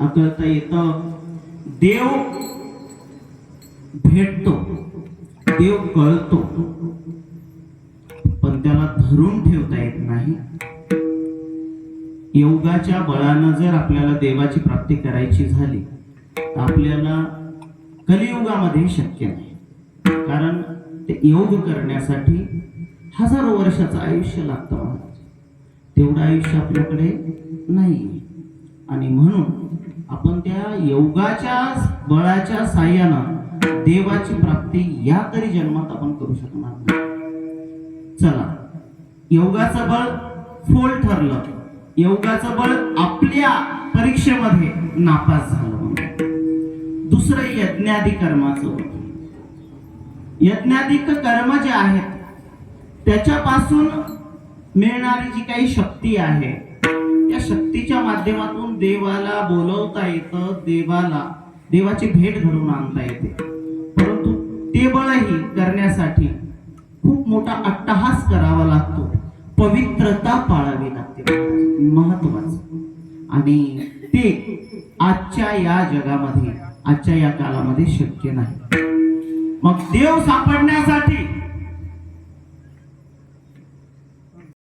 आकळता येतं देव भेटतो देव कळतो पण त्याला धरून ठेवता येत नाही. योगाच्या बळानं जर आपल्याला देवाची प्राप्ती करायची झाली तर आपल्याला कलियुगामध्ये शक्य नाही. कारण ते योग करण्यासाठी हजारो वर्षाचं आयुष्य लागतं. तेवढं आयुष्य आपल्याकडे नाही आणि म्हणून आपण त्या योगाच्या बळाच्या साह्यानं देवाची प्राप्ती या तरी जन्मात आपण करू शकणार नाही. चला योगाचं बळ फोल ठरलं. योगाचं बळ आपल्या परीक्षेमध्ये नापास झालं म्हणजे. दुसरं यज्ञादी कर्माचं बळ यज्ञाधिक कर्म जे आहेत त्याच्यापासून मिळणारी जी काही शक्ती आहे शक्तीच्या माध्यमातून देवाला बोलवता येतं देवाला देवाची भेट घडवून आणता येते. परंतु ते बळही करण्यासाठी खूप मोठा अट्टहास करावा लागतो. पवित्रता पाळावी लागते. महत्वाचं आणि ते आजच्या या जगामध्ये आजच्या या काळामध्ये शक्य नाही. मग देव सापडण्यासाठी